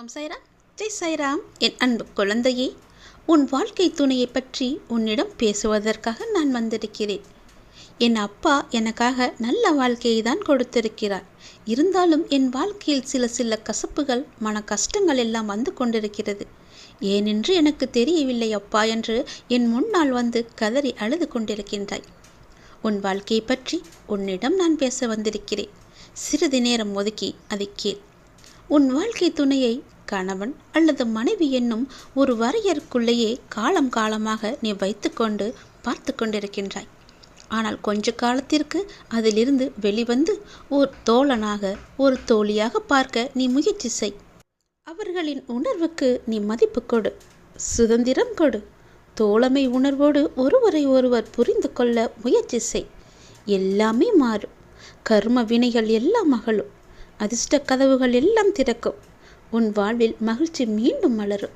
ஓம் சைராம். ஜெய் சைராம் என் அன்பு குழந்தையே உன் வாழ்க்கை துணையை பற்றி உன்னிடம் பேசுவதற்காக நான் வந்திருக்கிறேன். என் அப்பா எனக்காக நல்ல வாழ்க்கையை தான் கொடுத்திருக்கிறார். இருந்தாலும் என் வாழ்க்கையில் சில சில கசப்புகள் மன கஷ்டங்கள் எல்லாம் வந்து கொண்டிருக்கிறது. ஏனென்று எனக்கு தெரியவில்லை அப்பா என்று என் முன்னால் வந்து கதறி அழுது கொண்டிருக்கின்றாய். உன் வாழ்க்கையை பற்றி உன்னிடம் நான் பேச வந்திருக்கிறேன். சிறிது நேரம் ஒதுக்கி அதை கேள். உன் வாழ்க்கை துணையை கணவன் அல்லது மனைவி என்னும் ஒரு வரையறுக்குள்ளேயே காலம் காலமாக நீ வைத்துக்கொண்டு பார்த்து கொண்டிருக்கின்றாய். ஆனால் கொஞ்ச காலத்திற்கு அதிலிருந்து வெளிவந்து ஒரு தோழனாக ஒரு தோழியாக பார்க்க நீ முயற்சி செய். அவர்களின் உணர்வுக்கு நீ மதிப்பு கொடு சுதந்திரம் கொடு. தோழமை உணர்வோடு ஒருவரை ஒருவர் புரிந்து கொள்ள முயற்சி செய். எல்லாமே மாறும். கர்ம வினைகள் எல்லாம் மகளும் அதிர்ஷ்ட கதவுகள் எல்லாம் திறக்கும். உன் வாழ்வில் மகிழ்ச்சி மீண்டும் மலரும்.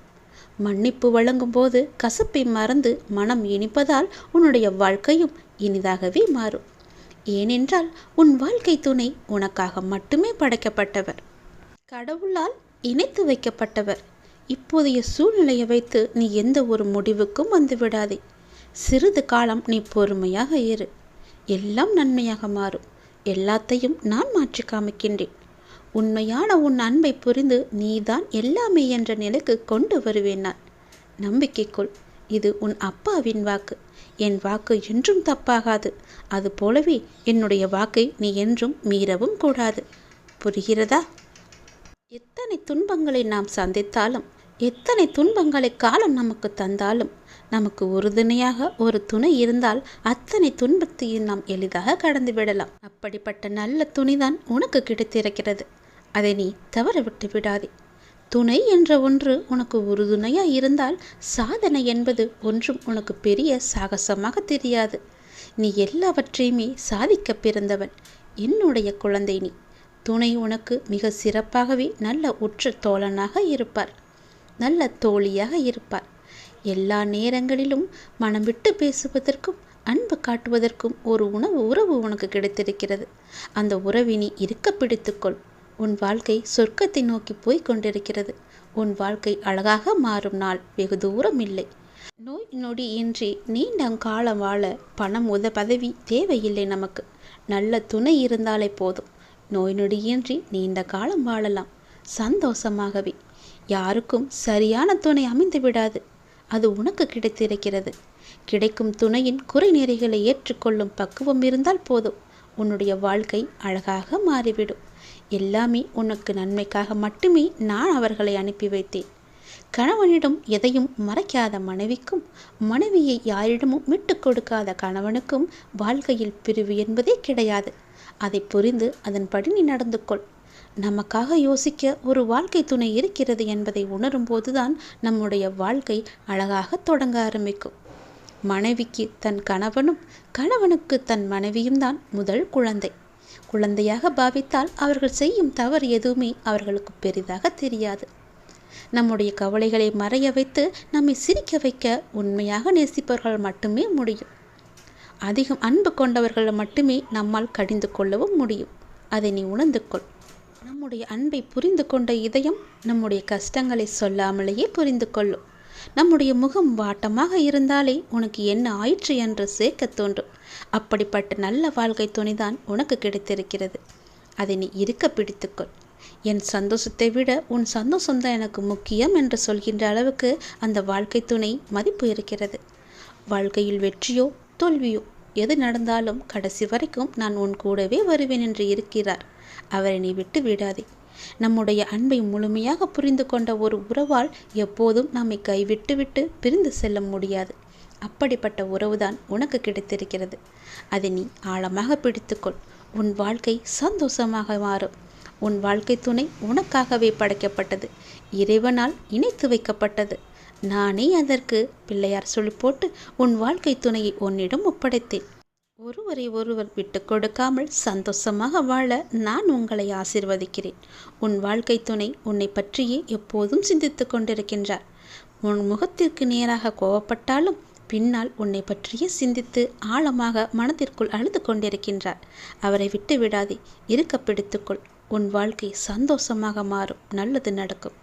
மன்னிப்பு வழங்கும் போது கசப்பை மறந்து மனம் இனிப்பதால் உன்னுடைய வாழ்க்கையும் இனிதாகவே மாறும். ஏனென்றால் உன் வாழ்க்கை துணை உனக்காக மட்டுமே படைக்கப்பட்டவர். கடவுளால் இணைத்து வைக்கப்பட்டவர். இப்போதைய சூழ்நிலையை வைத்து நீ எந்த ஒரு முடிவுக்கும் வந்துவிடாதே சிறிது காலம் நீ பொறுமையாக இரு. எல்லாம் நன்மையாக மாறும். எல்லாத்தையும் நான் மாற்றி காமிக்கின்றேன். உண்மையான உன் அன்பை புரிந்து நீதான் எல்லாமே என்ற நிலைக்கு கொண்டு வருவேன் நான். நம்பிக்கைக்குள் இது உன் அப்பாவின் வாக்கு. என் வாக்கு என்றும் தப்பாகாது. அது போலவே என்னுடைய வாக்கை நீ என்றும் மீறவும் கூடாது. புரிகிறதா? எத்தனை துன்பங்களை நாம் சந்தித்தாலும் எத்தனை துன்பங்களை காலம் நமக்கு தந்தாலும் நமக்கு உறுதுணையாக ஒரு துணை இருந்தால் அத்தனை துன்பத்தையும் நாம் எளிதாக கடந்து விடலாம். அப்படிப்பட்ட நல்ல துணிதான் உனக்கு கிடைத்திருக்கிறது. அதை நீ தவற விட்டு விடாதே. துணை என்ற ஒன்று உனக்கு உறுதுணையாக இருந்தால் சாதனை என்பது ஒன்றும் உனக்கு பெரிய சாகசமாக தெரியாது. நீ எல்லாவற்றையுமே சாதிக்க பிறந்தவன். என்னுடைய குழந்தை நீ. துணை உனக்கு மிக சிறப்பாகவே நல்ல உற்ற தோழனாக இருப்பார். நல்ல தோழியாக இருப்பார். எல்லா நேரங்களிலும் மனம் விட்டு பேசுவதற்கும் அன்பு காட்டுவதற்கும் ஒரு உணவு உறவு உனக்கு கிடைத்திருக்கிறது. அந்த உறவினி இருக்க பிடித்துக்கொள். உன் வாழ்க்கை சொர்க்கத்தை நோக்கி போய் கொண்டிருக்கிறது. உன் வாழ்க்கை அழகாக மாறும் நாள் வெகு தூரம் இல்லை. நோய் நொடி இன்றி நீண்ட காலம் வாழ பணம் உத பதவி தேவையில்லை நமக்கு. நல்ல துணை இருந்தாலே போதும். நோய் நொடியின்றி நீண்ட காலம் வாழலாம். சந்தோஷமாகவே. யாருக்கும் சரியான துணை அமைந்து விடாது. அது உனக்கு கிடைத்திருக்கிறது. கிடைக்கும் துணையின் குறைநெறிகளை ஏற்றுக்கொள்ளும் பக்குவம் இருந்தால் போதும். உன்னுடைய வாழ்க்கை அழகாக மாறிவிடும். எல்லாமே உனக்கு நன்மைக்காக மட்டுமே நான் அவர்களை அனுப்பி வைத்தேன். கணவனிடம் எதையும் மறைக்காத மனைவிக்கும் மனைவியை யாரிடமும் விட்டு கொடுக்காத கணவனுக்கும் வாழ்க்கையில் பிரிவு என்பதே கிடையாது. அதை புரிந்து அதன்படி நீ நடந்து கொள் நமக்காக யோசிக்க ஒரு வாழ்க்கை துணை இருக்கிறது என்பதை உணரும்போதுதான் நம்முடைய வாழ்க்கை அழகாக தொடங்க ஆரம்பிக்கும். மனைவிக்கு தன் கணவனும் கணவனுக்கு தன் மனைவியும் தான் முதல் குழந்தை. குழந்தையாக பாவித்தால் அவர்கள் செய்யும் தவறு எதுவுமே அவர்களுக்கு பெரிதாக தெரியாது. நம்முடைய கவலைகளை மறைய வைத்து நம்மை சிரிக்க வைக்க உண்மையாக நேசிப்பவர்கள் மட்டுமே முடியும். அதிகம் அன்பு கொண்டவர்களை மட்டுமே நம்மால் கடிந்து கொள்ளவும் முடியும். அதை நீ உணர்ந்து கொள். நம்முடைய அன்பை புரிந்து கொண்ட இதயம் நம்முடைய கஷ்டங்களை சொல்லாமலேயே புரிந்து கொள்ளும். நம்முடைய முகம் வாட்டமாக இருந்தாலே உனக்கு என்ன ஆயிற்று என்று சேர்க்க தோன்றும். அப்படிப்பட்ட நல்ல வாழ்க்கை துணிதான் உனக்கு கிடைத்திருக்கிறது. அதை நீ இருக்க பிடித்துக்கொள். என் சந்தோஷத்தை விட உன் சந்தோஷம்தான் எனக்கு முக்கியம் என்று சொல்கின்ற அளவுக்கு அந்த வாழ்க்கை துணை மதிப்பு இருக்கிறது. வாழ்க்கையில் வெற்றியோ தோல்வியோ எது நடந்தாலும் கடைசி வரைக்கும் நான் உன் கூடவே வருவேன் என்று இருக்கிறார். அவரை நீ விட்டு விடாதே. நம்முடைய அன்பை முழுமையாக புரிந்து கொண்ட ஒரு உறவால் எப்போதும் நம்மை கைவிட்டுவிட்டு பிரிந்து செல்ல முடியாது. அப்படிப்பட்ட உறவுதான் உனக்கு கிடைத்திருக்கிறது. அதை நீ ஆழமாக பிடித்துக்கொள். உன் வாழ்க்கை சந்தோஷமாக மாறும். உன் வாழ்க்கை துணை உனக்காகவே படைக்கப்பட்டது. இறைவனால் இணைத்து வைக்கப்பட்டது. நானே அதற்கு பிள்ளையார் சொல்லி போட்டு உன் வாழ்க்கை துணையை உன்னிடம் ஒப்படைத்தேன். ஒருவரை ஒருவர் விட்டு கொடுக்காமல் சந்தோஷமாக வாழ நான் உங்களை ஆசிர்வதிக்கிறேன். உன் வாழ்க்கை துணை உன்னை பற்றியே எப்போதும் சிந்தித்து கொண்டிருக்கின்றார். உன் முகத்திற்கு நேராக கோவப்பட்டாலும் பின்னால் உன்னை பற்றியே சிந்தித்து ஆழமாக மனதிற்குள் அழுது கொண்டிருக்கின்றார். அவரை விட்டு விடாதே இருக்க பிடித்துக்கொள் உன் வாழ்க்கை சந்தோஷமாக மாறும். நல்லது நடக்கும்.